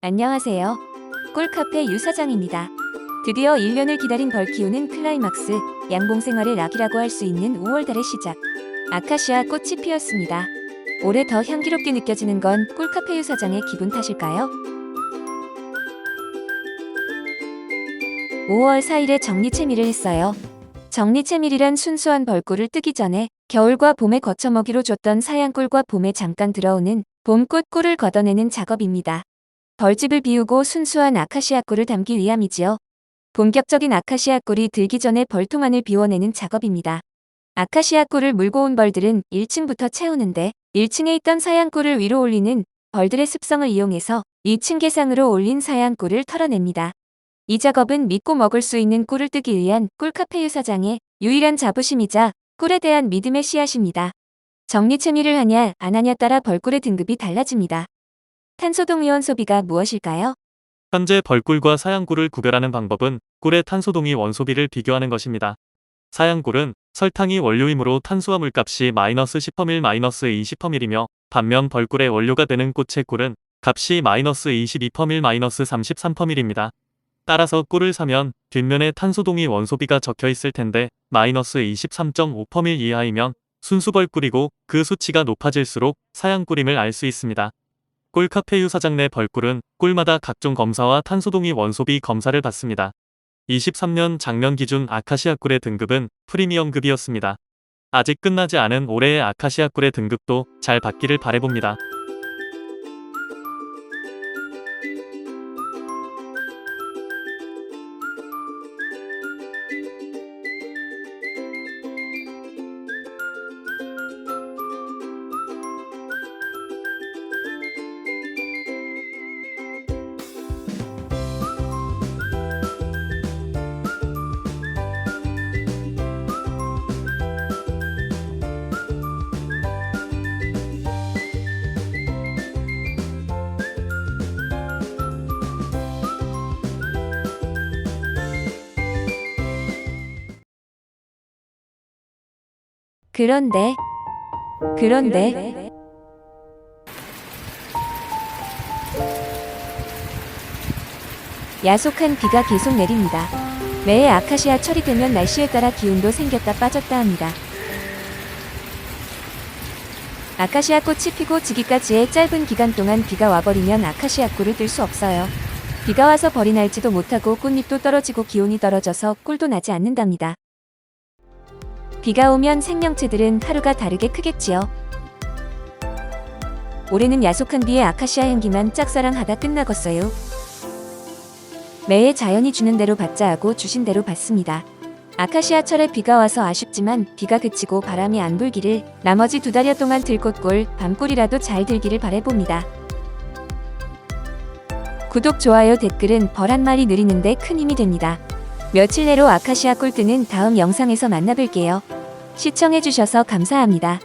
안녕하세요. 꿀카페 유사장입니다. 드디어 1년을 기다린 벌 키우는 클라이막스, 양봉 생활의 락이라고 할 수 있는 5월달의 시작. 아카시아 꽃이 피었습니다. 올해 더 향기롭게 느껴지는 건 꿀카페 유사장의 기분 탓일까요? 5월 4일에 정리채밀을 했어요. 정리채밀이란 순수한 벌꿀을 뜨기 전에 겨울과 봄에 거쳐먹이로 줬던 사양꿀과 봄에 잠깐 들어오는 봄꽃 꿀을 걷어내는 작업입니다. 벌집을 비우고 순수한 아카시아 꿀을 담기 위함이지요. 본격적인 아카시아 꿀이 들기 전에 벌통 안을 비워내는 작업입니다. 아카시아 꿀을 물고 온 벌들은 1층부터 채우는데 1층에 있던 사양 꿀을 위로 올리는 벌들의 습성을 이용해서 2층 계상으로 올린 사양 꿀을 털어냅니다. 이 작업은 믿고 먹을 수 있는 꿀을 뜨기 위한 꿀카페 유사장의 유일한 자부심이자 꿀에 대한 믿음의 씨앗입니다. 정리 채미를 하냐 안 하냐 따라 벌꿀의 등급이 달라집니다. 탄소동이원 소비가 무엇일까요? 현재 벌꿀과 사양꿀을 구별하는 방법은 꿀의 탄소동위 원소비를 비교하는 것입니다. 사양꿀은 설탕이 원료이므로 탄수화 물 값이 마이너스 10%일 마이너스 20%이며 반면 벌꿀의 원료가 되는 꽃의 꿀은 값이 마이너스 22%일 마이너스 33%입니다. 따라서 꿀을 사면 뒷면에 탄소동위 원소비가 적혀 있을 텐데 마이너스 23.5%일 이하이면 순수벌꿀이고 그 수치가 높아질수록 사양꿀임을 알 수 있습니다. 꿀카페 유사장 내 벌꿀은 꿀마다 각종 검사와 탄소동위 원소비 검사를 받습니다. 23년 작년 기준 아카시아 꿀의 등급은 프리미엄급이었습니다. 아직 끝나지 않은 올해의 아카시아 꿀의 등급도 잘 받기를 바래봅니다. 그런데 그런데 야속한 비가 계속 내립니다. 매해 아카시아 철이 되면 날씨에 따라 기운도 생겼다 빠졌다 합니다. 아카시아 꽃이 피고 지기까지의 짧은 기간 동안 비가 와버리면 아카시아 꿀을 뜰 수 없어요. 비가 와서 벌이 날지도 못하고 꽃잎도 떨어지고 기온이 떨어져서 꿀도 나지 않는답니다. 비가 오면 생명체들은 하루가 다르게 크겠지요. 올해는 야속한 비에 아카시아 향기만 짝사랑하다 끝나겠어요. 매해 자연이 주는 대로 받자 하고 주신 대로 받습니다. 아카시아 철에 비가 와서 아쉽지만 비가 그치고 바람이 안 불기를 나머지 두 달여 동안 들꽃꿀, 밤꿀이라도 잘 들기를 바래봅니다. 구독, 좋아요, 댓글은 벌 한 마리 느리는데 큰 힘이 됩니다. 며칠 내로 아카시아 꿀 뜨는 다음 영상에서 만나뵐게요. 시청해주셔서 감사합니다.